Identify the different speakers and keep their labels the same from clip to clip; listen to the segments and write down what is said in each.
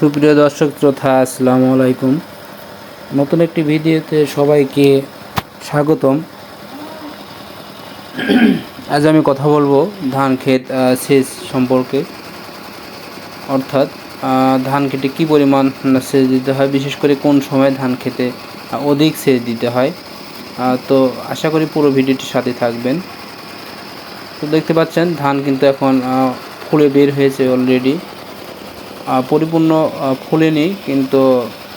Speaker 1: সুপ্রিয় দর্শক শ্রোতা, আসসালামু আলাইকুম। নতুন একটি ভিডিওতে সবাইকে স্বাগতম। আজ আমি কথা বলব ধান ক্ষেত সেচ সম্পর্কে। অর্থাৎ ধান খেতে কী পরিমাণ সেচ দিতে হয়, বিশেষ করে কোন সময় ধান খেতে অধিক সেচ দিতে হয়। তো আশা করি পুরো ভিডিওটির সাথে থাকবেন। তো দেখতে পাচ্ছেন, ধান কিন্তু এখন ফুলে বের হয়েছে অলরেডি পরিপূর্ণ ফুলেনি, কিন্তু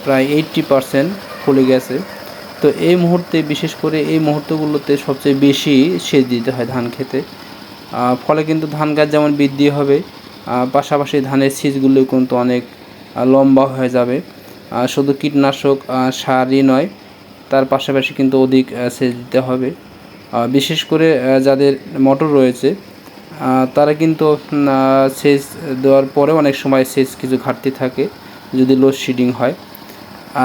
Speaker 1: প্রায় এইট্টি পারসেন্ট ফুলে গেছে। তো এই মুহূর্তে, বিশেষ করে এই মুহূর্তগুলোতে সবচেয়ে বেশি সেচ দিতে হয় ধান খেতে। ফলে কিন্তু ধান গাছ যেমন বৃদ্ধি হবে পাশাপাশি ধানের সিজগুলো কিন্তু অনেক লম্বা হয়ে যাবে। শুধু কীটনাশক সারই নয়, তার পাশাপাশি কিন্তু অধিক সেচ দিতে হবে। বিশেষ করে যাদের মটর রয়েছে তারা কিন্তু সেচ দেওয়ার পরে অনেক সময় সেচ কিছু ঘাটতি থাকে যদি লোডশেডিং হয়।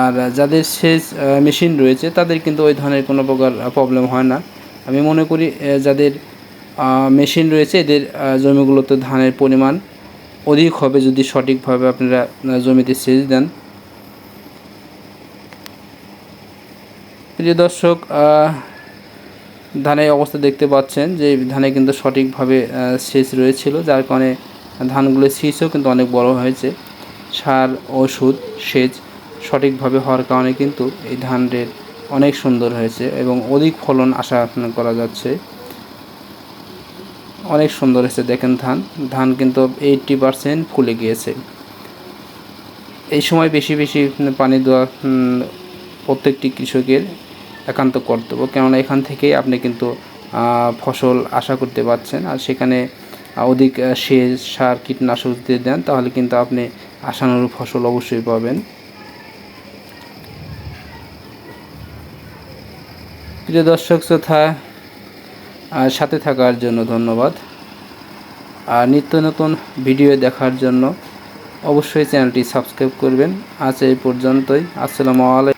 Speaker 1: আর যাদের সেচ মেশিন রয়েছে, তাদের কিন্তু ওই ধরনের কোনো প্রকার প্রবলেম হয় না। আমি মনে করি যাদের মেশিন রয়েছে, এদের জমিগুলোতে ধানের পরিমাণ অধিক হবে যদি সঠিকভাবে আপনারা জমিতে সেচ দেন। প্রিয় দর্শক ধানের অবস্থা দেখতে পাচ্ছেন যে ধানে কিন্তু সঠিকভাবে সেচ রয়েছিল, যার কারণে ধানগুলো শীষও কিন্তু অনেক বড় হয়েছে। সার, ওষুধ, সেচ সঠিকভাবে হওয়ার কারণে কিন্তু এই ধানের অনেক সুন্দর হয়েছে এবং অধিক ফলন আশা করা যাচ্ছে। অনেক সুন্দর হয়েছে, দেখেন ধান। ধান কিন্তু এইটটি পারসেন্ট ফুলে গিয়েছে। এই সময় বেশি বেশি পানি দেওয়া প্রত্যেকটি কৃষকের একান্ত কর্তব্য। কেননা এখান থেকেই আপনি কিন্তু ফসল আশা করতে পারছেন। আর সেখানে অধিক সেচ সার কীটনাশক দিয়ে দেন, তাহলে কিন্তু আপনি আশানুরূপ ফসল অবশ্যই পাবেন। প্রিয় দর্শক শ্রোতা সাথে থাকার জন্য ধন্যবাদ। আর নিত্য নতুন ভিডিও দেখার জন্য অবশ্যই চ্যানেলটি সাবস্ক্রাইব করবেন। আজ এই পর্যন্তই। আসসালামু আলাইকুম।